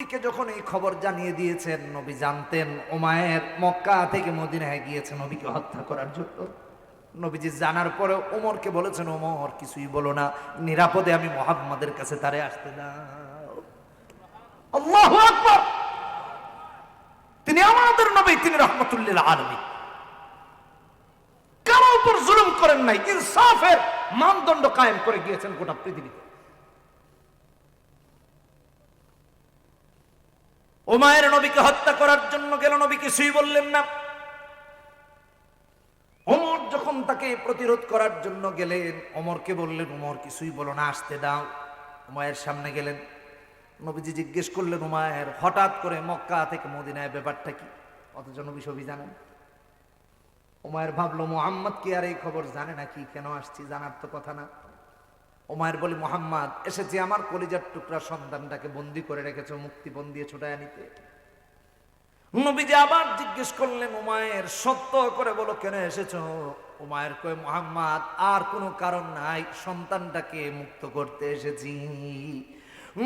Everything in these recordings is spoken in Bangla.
নবীকে যখন এই খবর জানিয়ে দিয়েছেন, নবী জানতেন ওমায়ের মক্কা থেকে মদিনায় গিয়েছে, নবীকে হত্যা করার জন্য। নবীজি জানার পরে ওমরকে বলেছেন ওমর কিছুই বলো না, নিরাপদে আমি মোহাম্মদের কাছে তারে আসতে দাও। তিনি আমাদের নবী, তিনি রহমতুল্লিল আলমী কারও উপর জুলুম করেন নাই, ইনসাফের মানদণ্ড কায়েম করে গিয়েছেন গোটা পৃথিবীতে। ওমায়ের নবীকে হত্যা করার জন্য গেল নবী কিছুই বললেন না। ওমর যখন তাকে প্রতিরোধ করার জন্য গেলেন, ওমরকে বললেন, ওমর, কিছুই বলো না, আসতে দাও। উমায়ের সামনে গেলেন। নবীজি জিজ্ঞেস করলেন, উমায়ের, হঠাৎ করে মক্কা থেকে মদিনায় ব্যাপারটা কি? অথচ নবী সবই জানেন। উমায়ের ভাবলো মোহাম্মদ কি আর এই খবর জানে নাকি কেন আসছি? জানার তো কথা না। ওমায়ের বলি, মোহাম্মদ, এসেছি আমার কলিজার টুকরা সন্তানটাকে বন্দি করে রেখেছ মুক্তিপণ দিয়ে ছুটায় নিতে নবীজি আবার জিজ্ঞেস করলেন উমায়ের সত্য করে বলো, কেন এসেছ? উমায়ের কয়ে, মোহাম্মদ, আর কোনো কারণ নাই, সন্তানটাকে মুক্ত করতে এসেছি।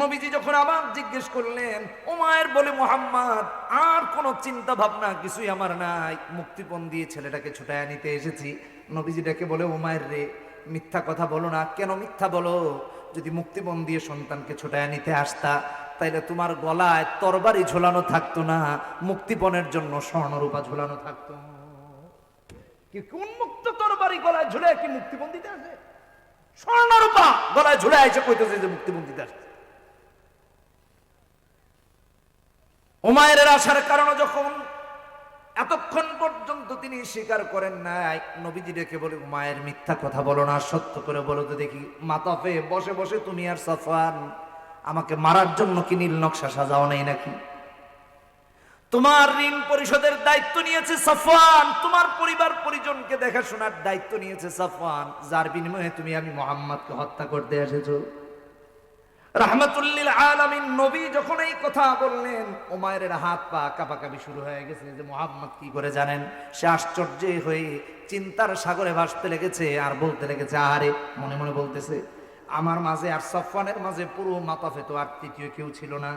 নবীজি যখন আবার জিজ্ঞেস করলেন উমায়ের বলে, মোহাম্মদ, আর কোনো চিন্তা ভাবনা কিছুই আমার নাই মুক্তিপণ দিয়ে ছেলেটাকে ছুটায় নিতে এসেছি। নবীজি বলে উমায়ের রে মিথ্যা কথা বলো না। কেন মিথ্যা বলো? যদি মুক্তিপণ দিয়ে সন্তানকে ছোটায় নিতে আসতা, তাইলে তোমার গলায় তরবারি ঝোলানো থাকতো না, মুক্তিপণের জন্য স্বর্ণরূপা ঝোলানো থাকতো। তরবারি গলায় ঝুলে কি মুক্তিপণ দিতে আসে? স্বর্ণরূপা গলায় ঝুলে কইতেছে যে মুক্তিপণ দিতে আসছে উমায়ের আসার কারণে যখন এতক্ষণ পর্যন্ত তিনি স্বীকার করেন নাই। নবীজি ডেকে বলে, মায়ের মিথ্যা কথা বলো না, সত্য করে বলো তো দেখি। মাতাফে বসে বসে তুমি আর সাফান, আমাকে মারার জন্য কি নীল নকশা সাজাও নেই নাকি? তোমার ঋণ পরিশোধের দায়িত্ব নিয়েছে সাফান, তোমার পরিবার পরিজনকে দেখাশোনার দায়িত্ব নিয়েছে সাফান, যার বিনিময়ে তুমি আমি মোহাম্মদকে হত্যা করতে এসেছ। রাহমাতুল্লিল আলামিন নবী যখন এই কথা বললেন হাত পা শুরু হয়ে গেছে। যে মোহাম্মদ কি করে জানেন? সে আশ্চর্য হয়ে চিন্তার সাগরে ভাসতে লেগেছে আর বলতে লেগেছে আরে মনে মনে বলতেছে, আমার মাঝে আর সফানের মাঝে পুরো মাতাফে তো আর তৃতীয় কেউ ছিল না।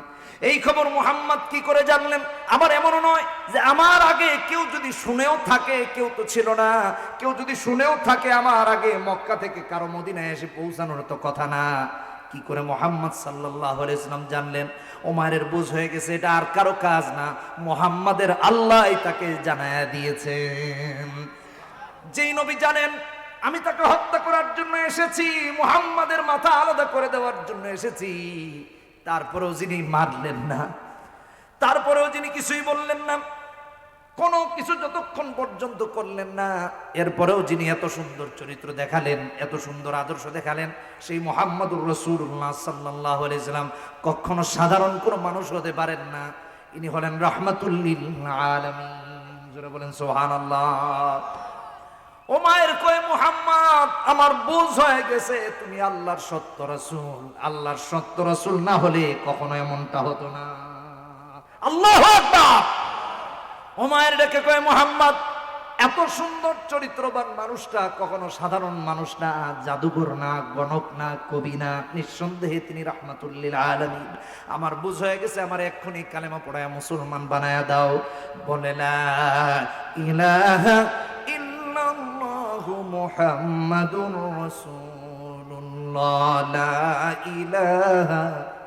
এই খবর মোহাম্মদ কি করে জানলেন? আবার এমনও নয় যে আমার আগে কেউ যদি শুনেও থাকে, কেউ তো ছিল না। কেউ যদি শুনেও থাকে, আমার আগে মক্কা থেকে কারও মদিনায় এসে পৌঁছানোর তো কথা না। কি করে মোহাম্মদ সাল্লাহ ইসলাম জানলেন? ওমারের বুঝ হয়ে গেছে, এটা আর কারও কাজ না। মোহাম্মদের আল্লাহ তাকে জানায় দিয়েছেন। যেই নবী জানেন, আমি তাকে হত্যা করার জন্য এসেছি, মোহাম্মদের মাথা আলাদা করে দেওয়ার জন্য এসেছি। তারপরেও যিনি মারলেন না, তারপরেও যিনি কিছুই বললেন না কোনো কিছু যতক্ষণ পর্যন্ত করলেন না, এরপরেও যিনি এত সুন্দর চরিত্র দেখালেন, এত সুন্দর আদর্শ দেখালেন, সেই মোহাম্মদুর রসুল্লাহ সাল্লাহ আলাইসাল্লাম কখনো সাধারণ কোনো মানুষ হতে পারেন না। ইনি হলেন রহমাতুল্লিল আলমিন। জোরে বলেন সোহান আল্লাহ ও মায়ের কয়ে, মুহাম্মদ, আমার বুঝ হয়ে গেছে, তুমি আল্লাহর সত্য রসুল। আল্লাহর সত্য রসুল না হলে কখনো এমনটা হতো না। আল্লাহু আকবার! ওমায়ের ডেকে কয়ে, মোহাম্মদ, এত সুন্দর চরিত্রবান মানুষটা কখনো সাধারণ মানুষ না জাদুঘর না, গণক না, কবি না, নিঃসন্দেহে তিনি রহমাতুল্লিল আলমিন। আমার বুঝ হয়ে গেছে, আমার এক্ষুনি কালেমা পড়ায় মুসলমান বানায়া দাও। বলে না ইলাহা ইল্লাল্লাহু মুহাম্মাদুর রাসূলুল্লাহ, লা ইলাহা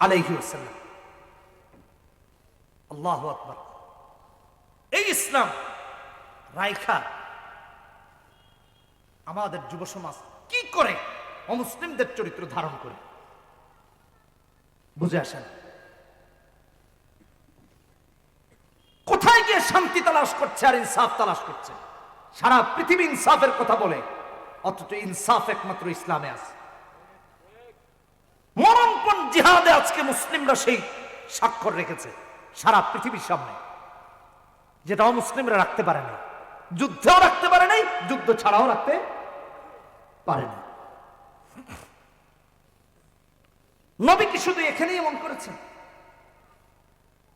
আলাইহি ওয়াসাল্লাম। আল্লাহু আকবার। এই ইসলাম রাইখা আমাদের যুব সমাজ কি করে অমুসলিমদের চরিত্র ধারণ করে? বুঝে আসেন? কোথায় গিয়ে শান্তি তালাশ করছে আর ইনসাফ তালাশ করছে? সারা পৃথিবী ইনসাফের কথা বলে, অথচ ইনসাফ একমাত্র ইসলামে আছে। মরণপণ জিহাদে আজকে মুসলিমরা সেই স্বাক্ষর রেখেছে, সারা পৃথিবীর সামনে। যেটা অমুসলিমরা রাখতে পারে না যুদ্ধেও রাখতে পারে নাই, যুদ্ধ ছাড়াও রাখতে পারে না নবী কি শুধু এখানেই এমন করেছেন?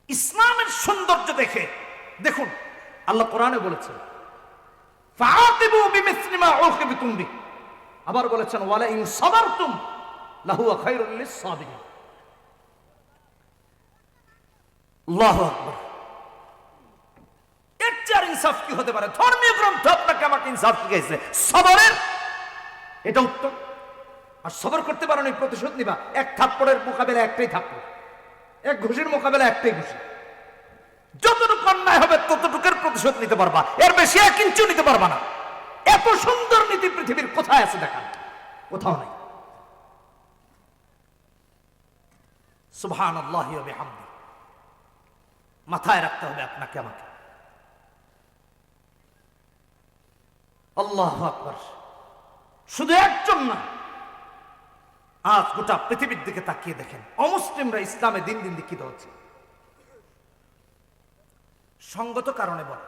ইসলামের সৌন্দর্য দেখে, দেখুন, আল্লাহ কোরআনে বলেছেন ফাআতিবু বিমিসলি মা উকিবতুম বি আবার বলেছেন ওয়ালা ইন সাবারতুম প্রতিশোধ নিবা। এক থাপ্পড়ের মোকাবেলা একটাই থাপ্পড়। এক ঘুষির মোকাবেলা একটাই ঘুষি। যতটুকু অন্যায় হবে, ততটুকুর প্রতিশোধ নিতে পারবা। এর বেশি এক নিতে পারবা না। এত সুন্দর নীতি পৃথিবীর কোথায় আছে দেখান কোথাও নেই। সুবহান আল্লাহ মাথায় রাখতে হবে আপনাকে, আমাকে। আল্লাহ আকবর। শুধু একজন না, আজ গোটা পৃথিবীর দিকে তাকিয়ে দেখেন, অমুসলিমরা ইসলামে দিন দিন দীক্ষিত হচ্ছে। সঙ্গত কারণে বলে,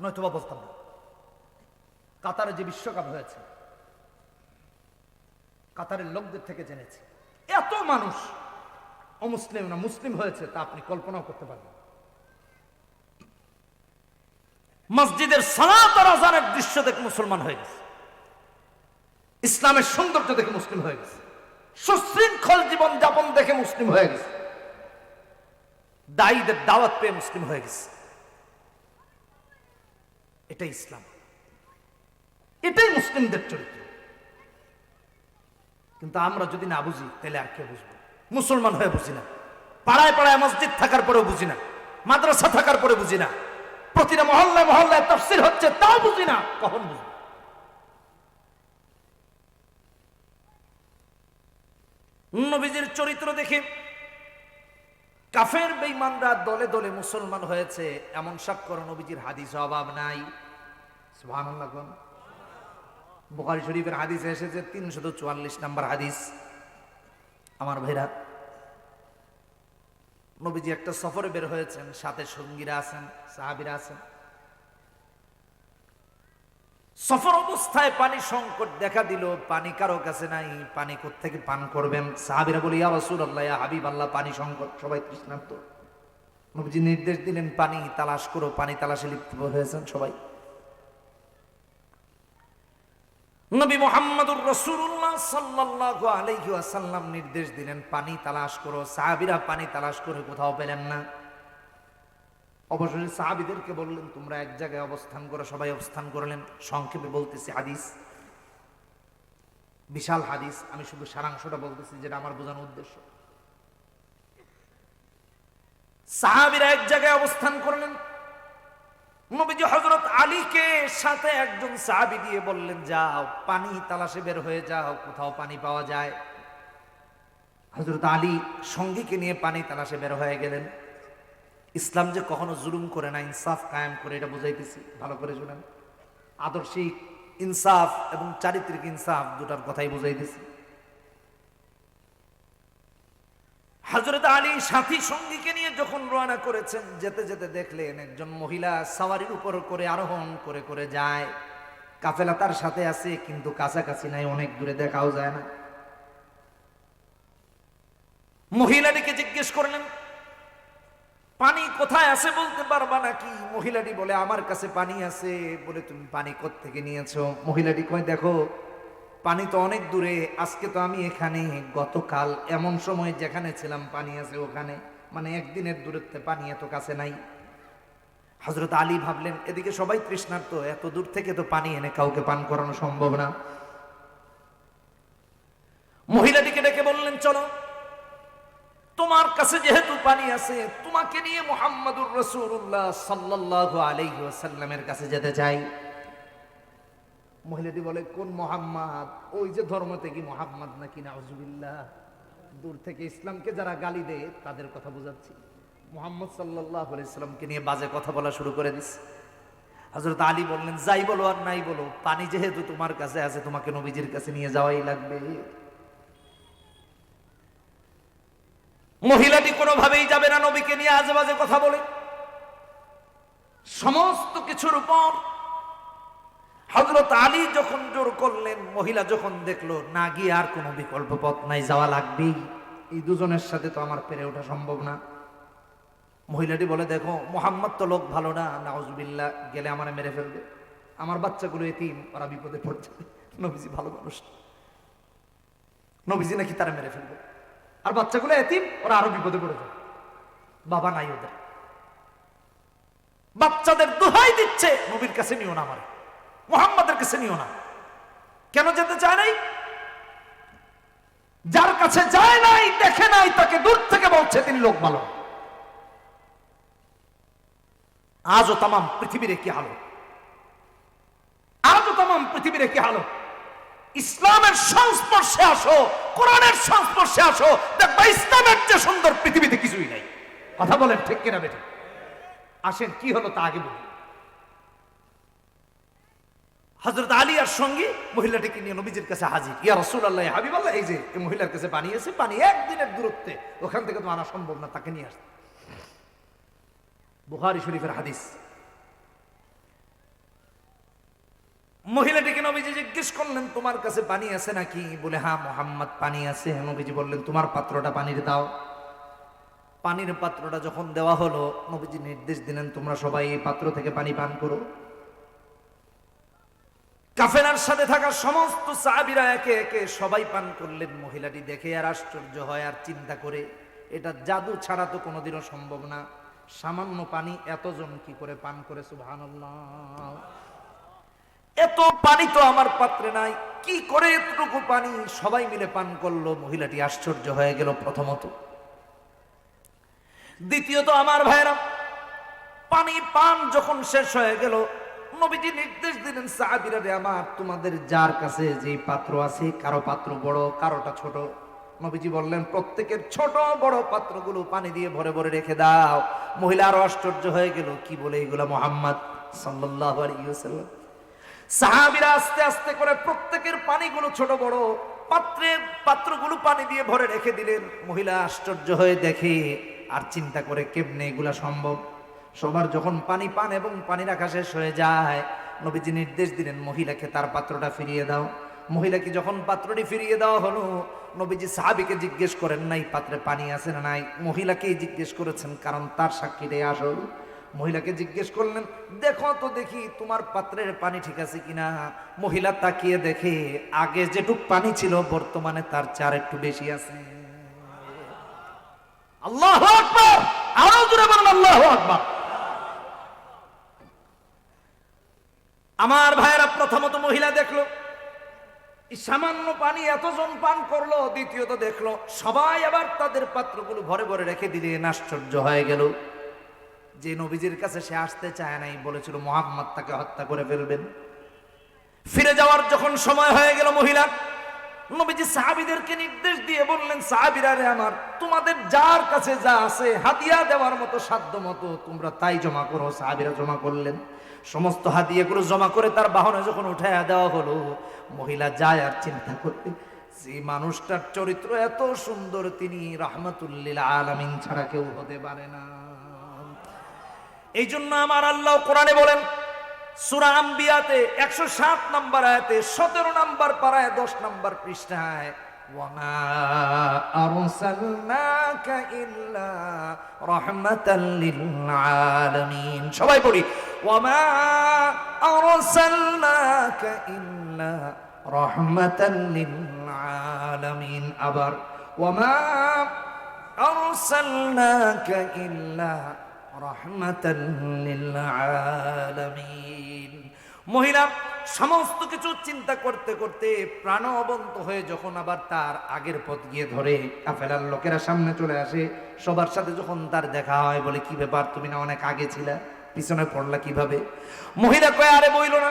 নয়তোবা বলতাম না। কাতারে যে বিশ্বকাপ হয়েছে, কাতারের লোকদের থেকে জেনেছি, এত মানুষ অমুসলিম না, মুসলিম হয়েছে, তা আপনি কল্পনাও করতে পারবেন মসজিদের সালাত আর আজানের দৃশ্য দেখে মুসলমান হয়ে গেছে। ইসলামের সৌন্দর্য দেখে মুসলিম হয়ে গেছে। সুশৃঙ্খল জীবন যাপন দেখে মুসলিম হয়ে গেছে। দায়ীদের দাওয়াত পেয়ে মুসলিম হয়ে গেছে। এটাই ইসলাম। এটাই মুসলিমদের চরিত্র। কিন্তু আমরা যদি না বুঝি, তাহলে আর কে বুঝব? মুসলমান হয়ে বুঝি না। পাড়ায় পাড়ায় মসজিদ থাকার পরেও বুঝি না। মাদ্রাসা থাকার পরে বুঝি না। প্রতিটা মহল্লায় মহল্লায় তফসিল হচ্ছে, তাও বুঝি না। কখন বুঝব? নবীজির চরিত্র দেখে কাফের বেঈমানরা দলে দলে মুসলমান হয়েছে, এমন সাক্ষর নবীজির হাদিস অভাব নাই। সুবহানাল্লাহ বুখারী শরীফের হাদিসে এসেছে, তিনশত চুয়াল্লিশ নাম্বার হাদিস। আমার ভাইরা, নবীজি একটা সফরে বের হয়েছেন, সাথে সঙ্গীরা আছেন, সাহাবিরা আছেন। সফর অবস্থায় পানি সংকট দেখা দিল, পানি কারও কাছে নাই, পানি থেকে পান করবেন? সাহাবিরা বলি আবাসুর আল্লাহ হাবিব আল্লাহ, পানি সংকট, সবাই তৃষ্ণার্ত। নবীজি নির্দেশ দিলেন, পানি তালাশ করো, পানি তালাশে লিপ্ত হয়েছেন সবাই। নবী মোহাম্মদুর রসুল্লাহ সাল্লাল্লাহু আলাইহি ওয়াসাল্লাম নির্দেশ দিলেন, পানি তালাশ করো, সাহাবিরা পানি তালাশ করে কোথাও পেলেন না। অবশেষে সাহাবিদেরকে বললেন, তোমরা এক জায়গায় অবস্থান করো, সবাই অবস্থান করলেন। সংক্ষেপে বলতেছি হাদিস। বিশাল হাদিস, আমি শুধু সারাংশটা বলতেছি যেটা আমার বোঝানোর উদ্দেশ্য। সাহাবিরা এক জায়গায় অবস্থান করলেন। নবীজি হজরত আলীকে সাথে একজন সাহাবি দিয়ে বললেন, যাও, পানি তালাশে বের হয়ে যাও, কোথাও পানি পাওয়া যায়। হজরত আলী সঙ্গীকে নিয়ে পানি তালাশে বের হয়ে গেলেন। ইসলাম যে কখনো জুলুম করে না, ইনসাফ কায়েম করে, এটা বুঝাইতেছি, ভালো করে শুনেন। আদর্শিক ইনসাফ এবং চারিত্রিক ইনসাফ দুটার কথাই বুঝাইতেছি। হজরত আলী সাথী সঙ্গীকে নিয়ে যখন রওনা করেছেন, যেতে যেতে দেখলেন একজন মহিলা সাওয়ারির উপর করে আরোহণ করে করে যায়। কাফেলা তার সাথে আছে, কিন্তু কাছাকাছি নাই, অনেক দূরে দেখাও যায় না। মহিলাটিকে জিজ্ঞেস করলেন, পানি কোথায় আছে বলতে পারবা নাকি? মহিলাটি বলে, আমার কাছে পানি আছে। বলে, তুমি পানি থেকে নিয়েছো? মহিলাটি কয়, দেখো পানি তো অনেক দূরে, আজকে তো আমি এখানে। গতকাল এমন সময় যেখানে ছিলাম, পানি আছে ওখানে। মানে একদিনের দূরত্বে পানি এত কাছে নাই। হজরত আলী ভাবলেন, এদিকে সবাই তৃষ্ণার্ত, এত দূর থেকে তো পানি এনে কাউকে পান করানো সম্ভব না। মহিলাটিকে ডেকে বললেন, চলো, তোমার কাছে যেহেতু পানি আছে, তোমাকে নিয়ে মোহাম্মদুর রসুল্লাহ সাল্লাহ আলাইহি ওয়াসাল্লামের কাছে যেতে চাই। মহিলাটি বলে, কোন মোহাম্মদ? ওই যে ধর্ম থেকে মোহাম্মদ নাকি? নাউজুবিল্লাহ। দূর থেকে ইসলামকে যারা গালি দেয়, তাদের কথা বোঝাচ্ছি। মোহাম্মদ সাল্লাহ ইসলামকে নিয়ে বাজে কথা বলা শুরু করে দিস হজরত আলী বললেন, যাই বলো আর নাই বলো, পানি যেহেতু তোমার কাছে আছে, তোমাকে নবীজির কাছে নিয়ে যাওয়াই লাগবে। মহিলাটি কোনোভাবেই যাবে না নবীকে নিয়ে আজে বাজে কথা বলে। সমস্ত কিছুর উপর হজরত আলী যখন জোর করলেন, মহিলা যখন দেখল, না, গিয়ে আর কোনো বিকল্প পথ নাই, যাওয়া লাগবেই। এই দুজনের সাথে তো আমার পেরে ওঠা সম্ভব না। মহিলাটি বলে, দেখো, মোহাম্মদ তো লোক ভালো না নাউজবিল্লা গেলে আমার মেরে ফেলবে। আমার বাচ্চাগুলো এতিম, ওরা বিপদে পড়ছে। নবীজি ভালো মানুষ নবীজি নাকি তারা মেরে ফেলবে। আর বাচ্চাগুলো এতিম, ওরা আরও বিপদে পড়ে যাবে। বাবা নাই ওদের। বাচ্চাদের দোহাই দিচ্ছে, নবীর কাছে নিও না আমার। মোহাম্মদের কাছে নিও না। কেন যেতে চায় নাই? যার কাছে যায় নাই, দেখে নাই, তাকে দূর থেকে বলছে, তিনি লোক ভালো। আজও তাম পৃথিবীর কি হালো আজও তাম পৃথিবীর কি হালো ইসলামের সংস্পর্শে আসো, কোরআনের সংস্পর্শে আসো, দেখবা ইসলামের যে সুন্দর পৃথিবীতে কিছুই নাই। কথা বলেন ঠিক কিনা বেঠিক আসেন, কি হলো তা আগে বলি হজরত আলী আর সঙ্গে মহিলাটিকে নিয়ে নবীজির কাছে হাজির। ইয়া রসুল আল্লাহ হাবিব আল্লাহ এই যে মহিলার কাছে বানিয়েছে পানি একদিনের দূরত্বে ওখান থেকে তো আনা সম্ভব না, তাকে নিয়ে আসতে। বুখারি শরীফের হাদিস। মহিলাটিকে নবীজি জিজ্ঞেস করলেন, তোমার কাছে পানি আছে নাকি? বলে হ্যাঁ মোহাম্মদ, পানি আছে। নবীজি বললেন, তোমার পাত্রটা পানির দাও। পানির পাত্রটা যখন দেওয়া হলো, নবীজি নির্দেশ দিলেন, তোমরা সবাই এই পাত্র থেকে পানি পান করো। কাফেলার সাথে থাকা সমস্ত সাহাবিরা একে একে সবাই পান করলেন। মহিলাটি দেখে আর আশ্চর্য হয় আর চিন্তা করে, এটা জাদু ছাড়া তো কোনোদিনও সম্ভব না। সামান্য পানি এতজন কি করে পান করে, সুবহানাল্লাহ? এত পানি তো আমার পাত্রে নাই, কি করে এতটুকু পানি? সবাই মিলে পান করল। মহিলাটি আশ্চর্য হয়ে গেল প্রথমত। দ্বিতীয়ত, আমার ভাইরা পানি পান যখন শেষ হয়ে গেল নবীজি নির্দেশ দিলেন, সাহাবিরা রে আমার, তোমাদের যার কাছে যে পাত্র আছে, কারও পাত্র বড়, কারোটা ছোট? নবীজি বললেন, প্রত্যেকের ছোট বড় পাত্রগুলো পানি দিয়ে ভরে ভরে রেখে দাও। মহিলা আরও আশ্চর্য হয়ে গেল, কি বলে এগুলা মোহাম্মদ সাল্লাল্লাহু আলাইহি ওয়াসাল্লাম? সাহাবিরা আস্তে আস্তে করে, প্রত্যেকের পানিগুলো ছোট বড়, পাত্রের পাত্রগুলো পানি দিয়ে ভরে রেখে দিলেন। মহিলা আশ্চর্য হয়ে দেখে, আর চিন্তা করে কেমনে এগুলা সম্ভব? সবার যখন পানি পান এবং পানি রাখা শেষ হয়ে যায়, নবীজি নির্দেশ দিলেন, মহিলাকে তার পাত্রটা ফিরিয়ে দাও। মহিলাকে যখন পাত্রটি ফিরিয়ে দেওয়া হলো, নবীজি সাহাবিকে জিজ্ঞেস করেন, নাই, পাত্রে পানি আছে না নাই? মহিলাকেই জিজ্ঞেস করেছেন, কারণ তার সাক্ষীটাই আসল। মহিলাকে জিজ্ঞেস করলেন, দেখো তো দেখি, তোমার পাত্রের পানি ঠিক আছে কিনা? মহিলা তাকিয়ে দেখে, আগে যেটুক পানি ছিল, বর্তমানে তার চার একটু বেশি আছে। আল্লাহ আল্লাহ আকবার! আমার ভাইয়েরা প্রথমত মহিলা দেখল। সামান্য পানি এতজন পান করল, দ্বিতীয়ত দেখল, সবাই আবার তাদের পাত্রগুলো ভরে ভরে রেখে দিলেন, আশ্চর্য হয়ে গেল। যে নবীজির কাছে সে আসতে চায় নাই, বলেছিল, মোহাম্মদ তাকে হত্যা করে ফেলবেন। ফিরে যাওয়ার যখন সময় হয়ে গেল মহিলা, নবীজি সাহাবিদেরকে নির্দেশ দিয়ে বললেন, সাহাবিরা রে আমার, তোমাদের যার কাছে যা আছে হাতিয়া দেওয়ার মতো সাধ্য মতো তোমরা তাই জমা করো। সাহাবিরা জমা করলেন। সমস্ত হাদিয়াগুলো জমা করে তার বাহনে যখন উঠাইয়া দেওয়া হলো, মহিলা যায় আর চিন্তা করতে, যে মানুষটার চরিত্র এত সুন্দর, তিনি রাহমাতুল্লিল আলামিন ছাড়া কেউ হতে পারে না। এই জন্য আমার আল্লাহ কোরআনে বলেন, সুরা আম্বিয়াতে একশো সাত নাম্বার আয়াতে সতেরো নাম্বার পাড়ায় দশ নাম্বার পৃষ্ঠায় সবাই পড়ি وما أرسلناك إلا رحمة للعالمين আবার وما أرسلناك إلا রহমাতাল লিল আলামিন মহিলা সমস্ত কিছু চিন্তা করতে করতে প্রাণবন্ত হয়ে যখন আবার তার আগের পথ গিয়ে ধরে কাফেলার লোকেরা সামনে চলে আসে সবার সাথে যখন তার দেখা হয় বলে কি ব্যাপার তুমি না অনেক আগে ছিলা পিছনে পড়লা কীভাবে? মহিলা কয়, আরে বইল না,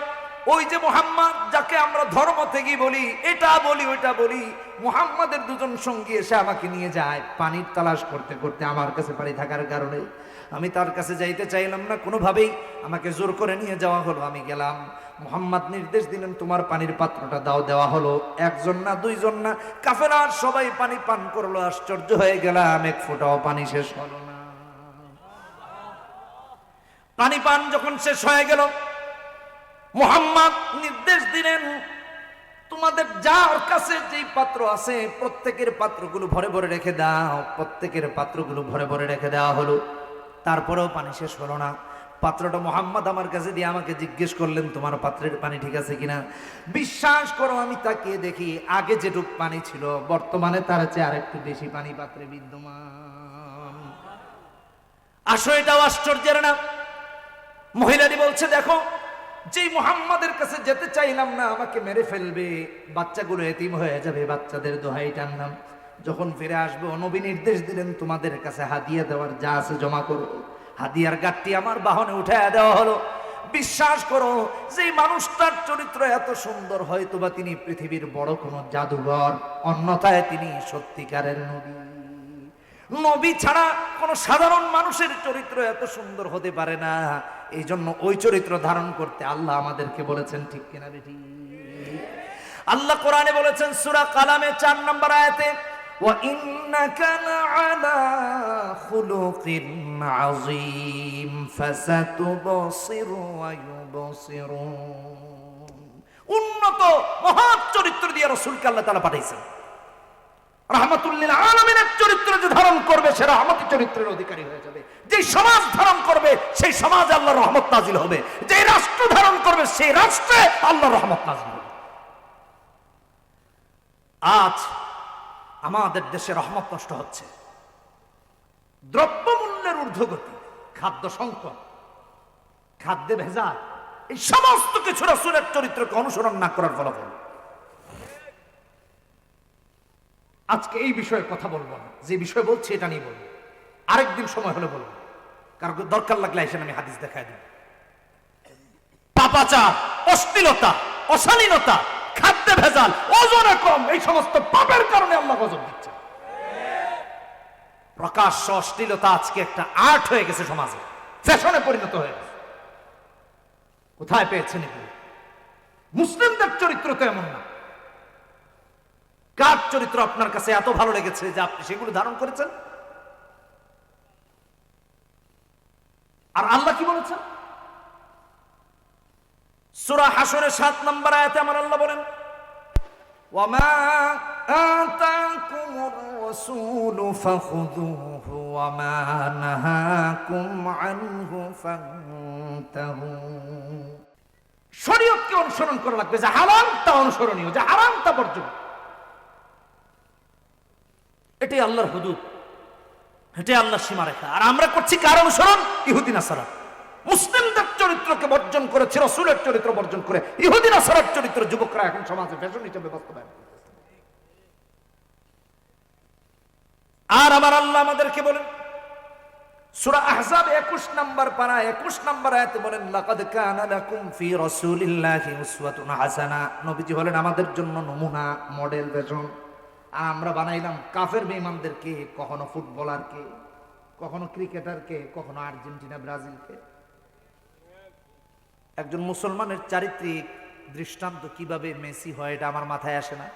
ওই যে মোহাম্মদ যাকে আমরা ধর্ম থেকে বলি, এটা বলি, ওইটা বলি, মোহাম্মদের দুজন সঙ্গী এসে আমাকে নিয়ে যায়, পানির তালাশ করতে করতে আমার কাছে পানি থাকার কারণে। আমি তার কাছে যাইতে চাইলাম না, কোনোভাবেই আমাকে জোর করে নিয়ে যাওয়া হলো, আমি গেলাম। মোহাম্মদ নির্দেশ দিলেন, তোমার পানির পাত্রটা দাও, দেওয়া হলো। একজন না, দুইজন না কাফেরার সবাই পানি পান করল, আশ্চর্য হয়ে গেলাম, এক ফোঁটাও পানি শেষ হলো না। পানি পান যখন শেষ হয়ে গেল, মোহাম্মদ নির্দেশ দিলেন, তোমাদের যার কাছে যেই পাত্র আছে, প্রত্যেকের পাত্রগুলো ভরে ভরে রেখে দাও। প্রত্যেকের পাত্রগুলো ভরে ভরে রেখে দেওয়া হলো। তারপরেও পানি শেষ হলো না। পাত্রটা মোহাম্মদ আমার কাছে দিয়ে আমাকে জিজ্ঞেস করলেন, তোমার পাত্রের পানি ঠিক আছে কিনা? বিশ্বাস করো, আমি তাকিয়ে দেখি, আগে যেটুক পানি ছিল, বর্তমানে তার চেয়ে আরেকটু বেশি পানি পাত্রে বিদ্যমান। আসো, এটাও আশ্চর্যের না। মহিলাটি বলছে, দেখো, যেই মোহাম্মদের কাছে যেতে চাইলাম না, আমাকে মেরে ফেলবে। বাচ্চাগুলো এতিম হয়ে যাবে, বাচ্চাদের দোহাই টানলাম। যখন ফিরে আসবে, নবী নির্দেশ দিলেন, তোমাদের কাছে হাদিয়া দেওয়ার যা আছে জমা করো। হাদিয়ার গাঠটি আমার বাহনে উঠায় দেওয়া হলো। বিশ্বাস করো যে মানুষটার চরিত্র এত সুন্দর হয়তো বা তিনি পৃথিবীর বড় কোনো জাদুঘর, অন্যথায় তিনি সত্যিকারের নবী। নবী ছাড়া কোন সাধারণ মানুষের চরিত্র এত সুন্দর হতে পারে না। এই জন্য ওই চরিত্র ধারণ করতে আল্লাহ আমাদেরকে বলেছেন ঠিক কিনা বেটি আল্লাহ কোরআনে বলেছেন সূরা কালামে চার নম্বর আয়াতে وَإِنَّكَ لَعَلَى خُلُقٍ عَظِيمٍ فَسَتُبْصِرُ وَيُبْصِرُونَ উন্নত মহৎ চরিত্র দিয়ে রসুলকে আল্লাহ তাআলা পাঠাইছেন রহমতুল্লিল আলমিনের চরিত্র যে ধারণ করবে, সে রহমতি চরিত্রের অধিকারী হয়ে যাবে। যে সমাজ ধারণ করবে, সেই সমাজ আল্লাহ রহমত নাজিল হবে। যে রাষ্ট্র ধারণ করবে, সেই রাষ্ট্রে আল্লাহ রহমত নাজিল হবে। আজ আমাদের দেশে রহমত নষ্ট হচ্ছে। দ্রব্যমূল্যের ঊর্ধ্বগতি, খাদ্য সংকট, খাদ্যে ভেজাল, এই সমস্ত কিছু রসুলের চরিত্রকে অনুসরণ না করার ফলাফল। আজকে এই বিষয়ে কথা বলব না। যে বিষয় বলছি, এটা নিয়ে বলব। আরেকদিন সময় হলে বলব। কারণ দরকার লাগলে এসে আমি হাদিস দেখাই দিই পাপাচার অশ্লীলতা, অশালীনতা, খাদ্যে ভেজাল, ওজনে কম, এই সমস্ত পাপের কারণে আল্লাহ গজব দিচ্ছে। প্রকাশ্য অশ্লীলতা আজকে একটা আর্ট হয়ে গেছে সমাজে। ফ্যাশনে পরিণত হয়ে গেছে। কোথায় পেয়েছেন এগুলো? মুসলিমদের চরিত্র তো এমন না। কার চরিত্র আপনার কাছে এত ভালো লেগেছে যে আপনি সেগুলো ধারণ করেছেন আর আল্লাহ কি বলেছেন সুরা হাসরের সাত নম্বর আয়াতে আমার আল্লাহ বলেন وما آتاكم الرسول فخذوه وما نهاكم عنه فانتهوا শরীয়তকে অনুসরণ করা লাগবে যে হারাম তা অনুসরণীয় যে হারাম তা বর্জন এটাই আল্লাহর হুদুদ, এটাই আল্লাহর সীমারেখা। আর আমরা করছি কার অনুসরণ? ইহুদিন আসারা মুসলিমদের চরিত্রকে বর্জন করেছে, রসুলের চরিত্র বর্জন করে। ইহুদিন আসারার চরিত্র যুবকরা এখন সমাজে ফ্যাশন হিসেবে বাস্তবায়ন আর আমার আল্লাহ আমাদেরকে বলেন, সূরা আহজাব 21 নাম্বার পারা 21 নাম্বার আয়াতে বলেন, লাকাদ কানা ফি রাসূলিল্লাহি উসওয়াতুন হাসানা। নবীজি হলেন আমাদের জন্য নমুনা, মডেল বেজন আর আমরা বানাইলাম কাফের বেঈমানদেরকে, কখনো ফুটবলারকে, কখনো ক্রিকেটারকে, কখনো আর্জেন্টিনা, ব্রাজিলকে। একজন মুসলমানের চারিত্রিক দৃষ্টান্ত কীভাবে মেসি হয় এটা আমার মাথায় আসে না।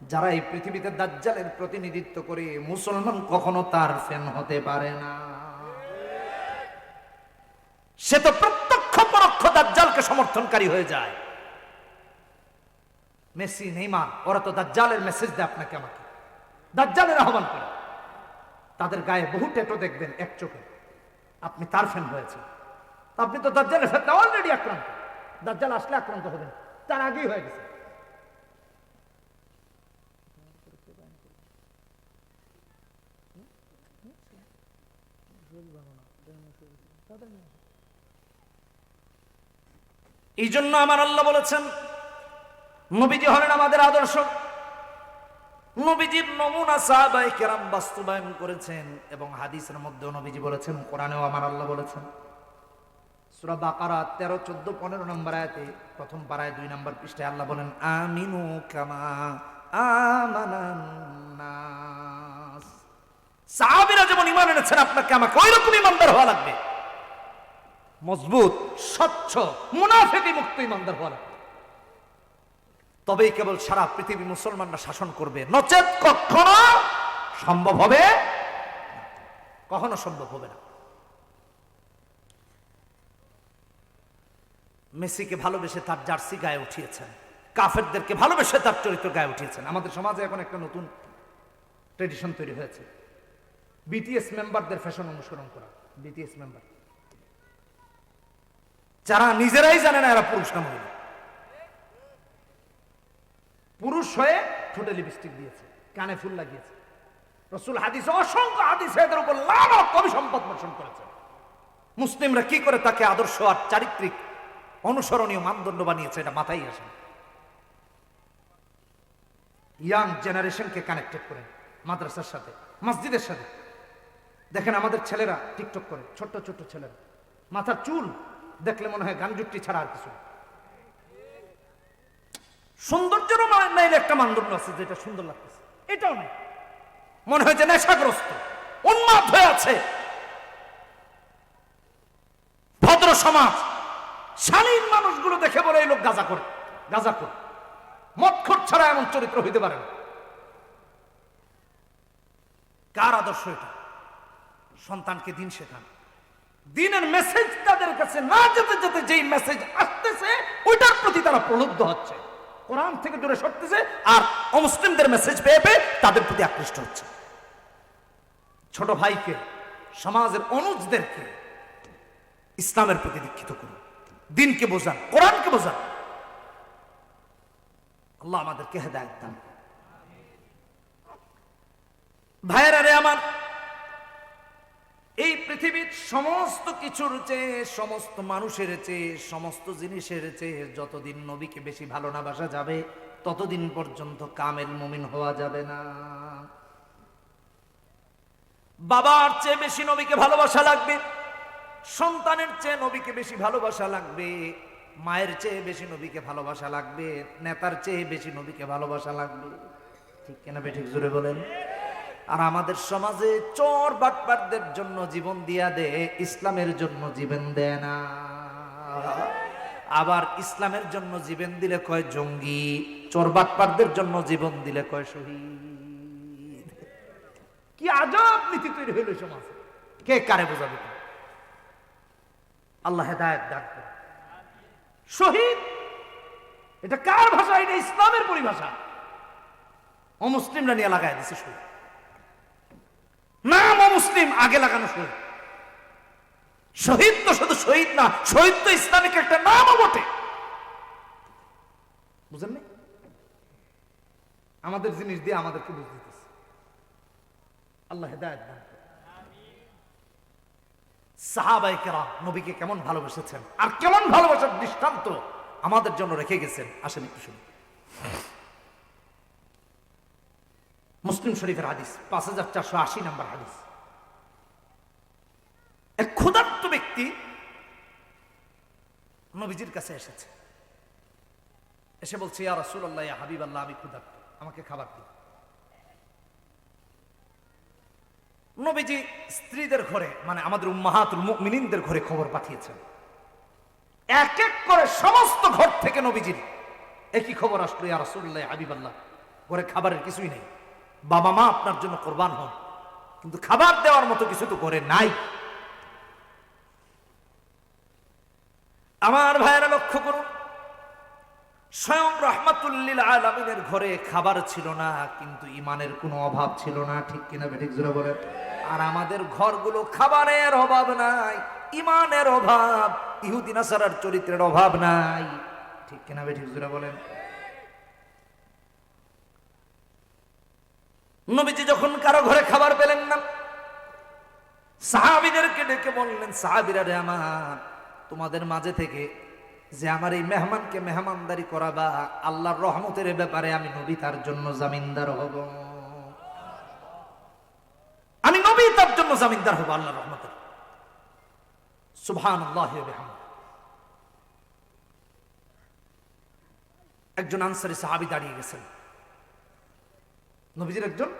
যারা এই পৃথিবীতে দাজ্জালের প্রতিনিধিত্ব করে, মুসলমান কখনো তার ফ্যান হতে পারে না। সে তো প্রত্যক্ষ পরোক্ষ দাজ্জালকে সমর্থনকারী হয়ে যায়। মেসি, নেইমার, ওরা তো দাজ্জালের মেসেজ দেয় আপনাকে আমাকে। দাজ্জালের আহ্বান করে। তাদের গায়ে বহু টেটো দেখবেন এক চোখে। আপনি তার ফ্যান হয়েছেন। আপনি তো দাজ্জালের ফ্যান অলরেডি আক্রান্ত। দাজ্জাল আসলে আক্রান্ত হবেন। তার আগেই হয়ে গেছে। এই জন্য আমার আল্লাহ বলেছেন নবীজি হলেন আমাদের আদর্শ। নবীজির নমুনা সাহাবাই কেরাম বাস্তবায়ন করেছেন এবং হাদিসের মধ্যেও নবীজি বলেছেন, কোরআনেও আমার আল্লাহ বলেছেন। সুরা বাকারা তেরো, চোদ্দ, পনেরো নম্বর আয়াতে প্রথম পাড়ায় দুই নম্বর পৃষ্ঠায় আল্লাহ বলেন, আমিনু কামা আমানান্নাস। সাহাবীরা যেমন ইমান এনেছেন, আপনাকে আমাকে ওই রকম ইমানদার হওয়া লাগবে। মজবুত, স্বচ্ছ, মুনাফেকি মুক্ত ইমানদার হওয়া লাগবে। তবেই কেবল সারা পৃথিবী মুসলমানরা শাসন করবে। নচেত কখনো সম্ভব হবে কখনো সম্ভব হবে না। মেসিকে ভালোবেসে তার জার্সি গায়ে উঠিয়েছেন। কাফেরদেরকে ভালোবেসে তার চরিত্র গায়ে উঠিয়েছেন। আমাদের সমাজে এখন একটা নতুন ট্রেডিশন তৈরি হয়েছে। বিটিএস মেম্বারদের ফ্যাশন অনুসরণ করা। বিটিএস মেম্বার যারা নিজেরাই জানে না, এরা পুরুষ না, মহিলা। পুরুষ হয়ে ঠোঁটে লিপস্টিক দিয়েছে, কানে ফুল লাগিয়েছে। রসুল হাদিস অসংখ্য হাদিস এদের উপর লাভ কবি সম্পদ বর্ষণ করেছে। মুসলিমরা কি করে তাকে আদর্শ আর চারিত্রিক অনুসরণীয় মানদণ্ড বানিয়েছে, এটা মাথায় আসে ইয়াং জেনারেশনকে কানেক্টেড করেন মাদ্রাসার সাথে, মসজিদের সাথে। দেখেন আমাদের ছেলেরা টিকটক করে, ছোট্ট ছোট্ট ছেলেরা। মাথার চুল দেখলে মনে হয় গান যুক্তি ছাড়া আর কিছু না। সৌন্দর্যেরও মানে নাই একটা মানদণ্ড আছে যেটা সুন্দর লাগতেছে। এটাও নাই। মনে হয় যে নেশাগ্রস্ত, উন্মাদ হয়ে আছে। ভদ্র সমাজ, শালীন মানুষগুলো দেখে বলে এই লোক গাজা করে গাজা করে। মৎখর ছাড়া এমন চরিত্র হইতে পারে না। কার আদর্শ এটা? সন্তানকে দিন শেখান। দিনের মেসেজ তাদের কাছে না যেতে যেতে যেই মেসেজ আসতেছে, ওইটার প্রতি তারা প্রলুব্ধ হচ্ছে। কোরআন থেকে দূরে সরতেছে আর অমুসলিমদের মেসেজ পেয়ে পেয়ে তাদের প্রতি আকৃষ্ট হচ্ছে। ছোট ভাইকে, সমাজের অনুজদেরকে ইসলামের প্রতি দীক্ষিত করুন। দিনকে বোঝান, কোরআনকে বোঝান। আল্লাহ আমাদেরকে হেদায়ত দান। ভাইয়েরা রে আমার এই পৃথিবীর সমস্ত কিছুর চেয়ে, সমস্ত মানুষের চেয়ে, সমস্ত জিনিসের চেয়ে যতদিন নবীকে বেশি ভালো না বাসা যাবে, ততদিন পর্যন্ত কামেল মুমিন হওয়া যাবে না। বাবার চেয়ে বেশি নবীকে ভালোবাসা লাগবে, সন্তানের চেয়ে নবীকে বেশি ভালোবাসা লাগবে, মায়ের চেয়ে বেশি নবীকে ভালোবাসা লাগবে, নেতার চেয়ে বেশি নবীকে ভালোবাসা লাগবে। ঠিক কেনা ঠিক জুড়ে বলেন? আর আমাদের সমাজে চোর বাটপাটদের জন্য জীবন দিয়া দে, ইসলামের জন্য জীবন দেয় না। আবার ইসলামের জন্য জীবন দিলে কয় জঙ্গি, চোর বাটপাটদের জন্য জীবন দিলে কয় শহীদ। কি আজব নীতি তৈরি হইল সমাজে। কে কারে বোঝাবে আল্লাহ হেদায়ত দান শহীদ, এটা কার ভাষা? এটা ইসলামের পরিভাষা। অমুসলিমরা নিয়ে লাগাই দিছে শহীদ। নাম অমুসলিম, আগে লাগানো শহীদ। শহীদ তো শুধু শহীদ না, শহীদ তো ইসলামিক একটা নামও বটে। বুঝেন নি? আমাদের জিনিস দিয়ে আমাদেরকে বুঝ দিতেছে। আল্লাহ হেদায়ত দান। সাহাবাই নবীকে কেমন ভালোবেসেছেন? আর কেমন ভালোবাসার দৃষ্টান্ত আমাদের জন্য রেখে গেছেন? আসেন একটু শুনি মুসলিম শরীফের হাদিস, পাঁচ হাজার চারশো আশি নম্বর হাদিস। এক ক্ষুধার্ত ব্যক্তি নবীজির কাছে এসেছে। এসে বলছে, ইয়া রাসূলুল্লাহ, ইয়া হাবিবাল্লাহ, আমি ক্ষুধার্ত, আমাকে খাবার দিন। নবীজি স্ত্রীদের ঘরে মানে আমাদের উম্মাহাতুল মুমিনিনদের ঘরে খবর পাঠিয়েছেন। এক এক করে সমস্ত ঘর থেকে নবীজির একই খবর আসলো, ইয়া রাসূলুল্লাহ হাবিবাল্লাহ, ঘরে খাবারের কিছুই নেই। বাবা মা আপনার জন্য কোরবান হন কিন্তু খাবার দেওয়ার মতো কিছু তো ঘরে নাই। আমার ভাইয়েরা লক্ষ্য করুন, স্বয়ং রহমাতুল্লিল আলমিনের ঘরে খাবার ছিল না, কিন্তু ইমানের কোনো অভাব ছিল না। ঠিক কিনা বেঠিক জোরে বলেন। আর আমাদের ঘরগুলো খাবারের অভাব নাই ইমানের অভাব ইহুদিন আসারার চরিত্রের অভাব নাই। ঠিক কিনা বেঠিক জোরে বলেন। নবীজি যখন কারও ঘরে খাবার পেলেন না, সাহাবিদেরকে ডেকে বললেন, সাহাবিরা রে আমার, তোমাদের মাঝে থেকে যে আমার এই মেহমানকে মেহমানদারি করাবা, আল্লাহর রহমতের ব্যাপারে আমি নবী তার জন্য জামিনদার হব। আমি নবী তার জন্য জামিনদার হব আল্লাহ রহমতের। সুভান একজন আনসারি সাহাবি দাঁড়িয়ে গেছেন। নবীজির একজন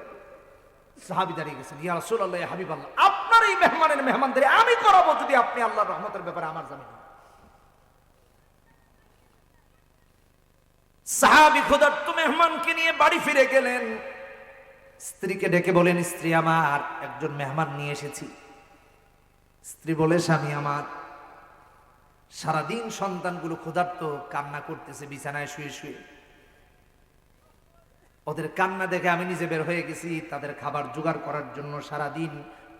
সাহাবি দাঁড়িয়ে গেছেন। ইয়া রাসূলুল্লাহ, ইয়া হাবিবাল্লাহ, আপনার এই মেহমানের মেহমানদারি আমি করাবো যদি আপনি আল্লাহর রহমতের ব্যাপারে আমার জানেন। সাহাবি মেহমানকে নিয়ে বাড়ি ফিরে গেলেন। স্ত্রীকে ডেকে বলেন, স্ত্রী আমার, একজন মেহমান নিয়ে এসেছি। স্ত্রী বলে, স্বামী আমার, সারাদিন সন্তানগুলো ক্ষুধার্ত কান্না করতেছে, বিছানায় শুয়ে শুয়ে। ওদের কান্না দেখে আমি নিজে বের হয়ে গেছি, তাদের খাবার জোগাড় করার জন্য সারাদিন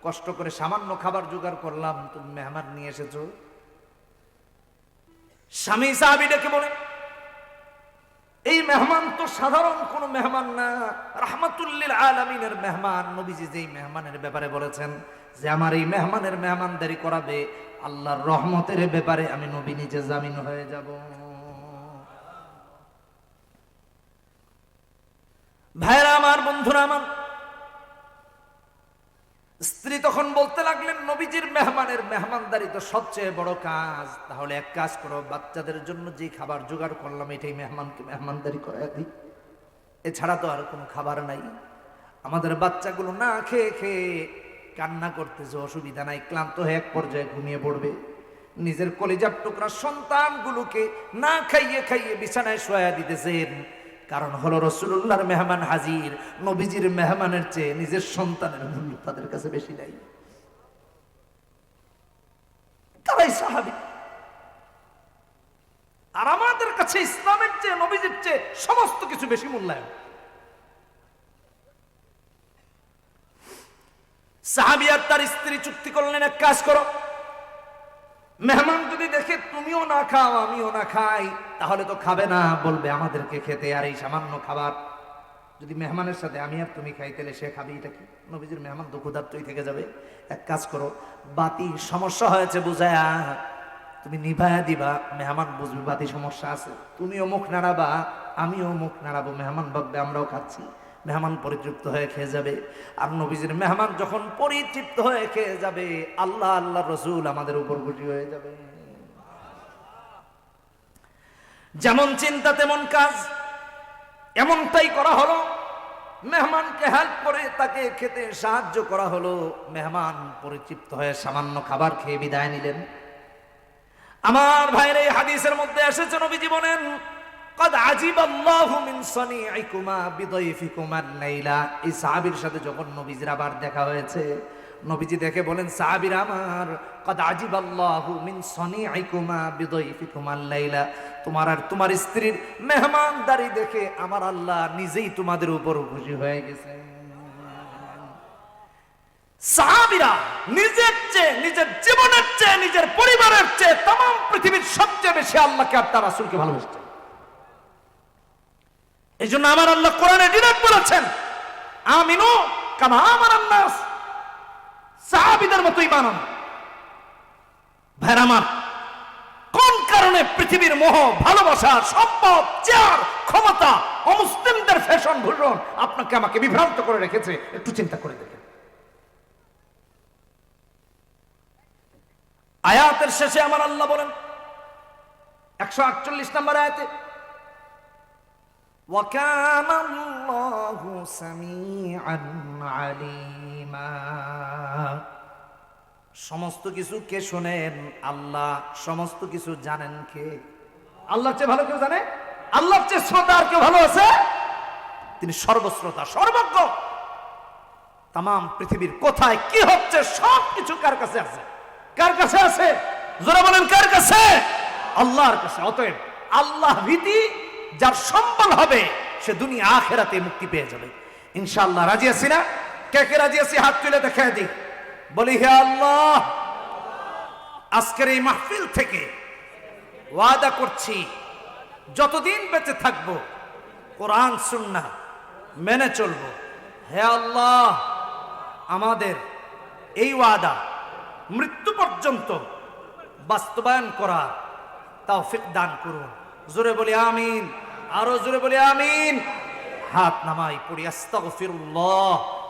কষ্ট করে সামান্য খাবার জোগাড় করলাম। তুমি মেহমান নিয়ে এসেছ। স্বামী সাহাবি ডেকে বলে, এই মেহমান তো সাধারণ কোন মেহমান না, রাহমাতুল্লিল আলামিনের মেহমান। নবীজি যেই মেহমানের ব্যাপারে বলেছেন যে, আমার এই মেহমানের মেহমানদারি করাবে, আল্লাহর রহমতের ব্যাপারে আমি নবী নিজে জামিন হয়ে যাব। ভাইরা আমার, বন্ধুরা আমার, স্ত্রী তখন বলতে লাগলেন, নবীজির মেহমানের মেহমানদারি তো সবচেয়ে বড় কাজ। তাহলে এক কাজ করো, বাচ্চাদের জন্য যে খাবার জোগাড় করলাম, এটাই মেহমানকে মেহমানদারি করে দিই এছাড়া তো আর কোনো খাবার নাই। আমাদের বাচ্চাগুলো না খেয়ে খেয়ে কান্না করতেছে, অসুবিধা নাই, ক্লান্ত হয়ে এক পর্যায়ে ঘুমিয়ে পড়বে। নিজের কলিজার টুকরা সন্তানগুলোকে না খাইয়ে খাইয়ে বিছানায় শোয়া দিতেছেন। কারণ হলো রসুল্লাহর মেহমান হাজির, নবীজির মেহমানের চেয়ে নিজের সন্তানের মূল্য তাদের কাছে বেশি নাই। তারাই সাহাবি। আর আমাদের কাছে ইসলামের চেয়ে, নবীজির চেয়ে সমস্ত কিছু বেশি মূল্যায়ন। সাহাবি আর তার স্ত্রী চুক্তি করলেন, এক কাজ করো। মেহমান যদি দেখে তুমিও না খাও, আমিও না খাই, তাহলে তো খাবে না। বলবে, আমাদেরকে খেতে আর এই সামান্য খাবার। যদি মেহমানের সাথে আমি আর তুমি খাই, তাহলে সে খাবে, এটা কি? নবীজির মেহমান দুঃখদার্থই থেকে যাবে। এক কাজ করো, বাতি সমস্যা হয়েছে বুঝায়া তুমি নিভায়া দিবা, মেহমান বুঝবে বাতি সমস্যা আছে। তুমিও মুখ নাড়াবা, আমিও মুখ নাড়াবো, মেহমান ভাববে আমরাও খাচ্ছি। মেহমান পরিতৃপ্ত হয়ে খেয়ে যাবে। আর নবীজির মেহমান যখন পরিতৃপ্ত হয়ে খেয়ে যাবে, আল্লাহ আল্লাহ রসুল আমাদের উপর খুশি হয়ে যাবে। যেমন চিন্তা, তেমন কাজ। এমনটাই করা হলো। মেহমানকে হেল্প করে তাকে খেতে সাহায্য করা হলো। মেহমান পরিতৃপ্ত হয়ে সামান্য খাবার খেয়ে বিদায় নিলেন। আমার ভাইয়ের এই হাদিসের মধ্যে এসেছে বলেন আমার তোমার আর তোমার স্ত্রীর মেহমানদারি দেখে আমার আল্লাহ নিজেই তোমাদের উপর খুশি হয়ে গেছে। সাহাবিরা নিজের চেয়ে, নিজের জীবনের চেয়ে, নিজের পরিবারের চেয়ে তাম পৃথিবীর সবচেয়ে বেশি আল্লাহকে আর তার রাসূলকে ভালোবাসত। এই জন্য আমার আল্লাহ কোরআনে ডিরেক্ট বলেছেন, আমিনু কামা আমার নাস। সাহাবিদের মতোই বানান। আমার, কোন কারণে পৃথিবীর মোহ, ভালোবাসা, সম্পদ, চেয়ার, ক্ষমতা, অমুসলিমদের ফ্যাশন, ভূষণ আপনাকে আমাকে বিভ্রান্ত করে রেখেছে? একটু চিন্তা করে দেখেন। আয়াতের শেষে আমার আল্লাহ বলেন, একশো আটচল্লিশ নম্বর আয়াতে وكان الله سميعا عليما সমস্ত কিছু কে শোনেন আল্লাহ সমস্ত কিছু জানেন কে আল্লাহর চেয়ে ভালো কেউ জানে আল্লাহর চেয়ে শ্রোতা আর কেউ ভালো আছে তিনি সর্বশ্রোতা সর্বজ্ঞ তাম পৃথিবীর কোথায় কি হচ্ছে সব কিছু কার কাছে আছে কার কাছে আছে জোরা বলেন কার কাছে আল্লাহর কাছে অতএব আল্লাহ ভীতি যার সম্বল হবে, সে দুনিয়া আখেরাতে মুক্তি পেয়ে যাবে। ইনশাআল্লাহ রাজি আছি না? কে কে রাজি আছি? হাত তুলে দেখা দিই বলি, হে আল্লাহ, আজকের এই মাহফিল থেকে ওয়াদা করছি, যতদিন বেঁচে থাকব, কোরআন সুন্না মেনে চলবো। হে আল্লাহ, আমাদের এই ওয়াদা মৃত্যু পর্যন্ত বাস্তবায়ন করার তৌফিক দান করুন। জোরে বলি আমিন। আরও জোরে বলি আমিন। হাত নামাই পড়ি আস্তাগফিরুল্লাহ।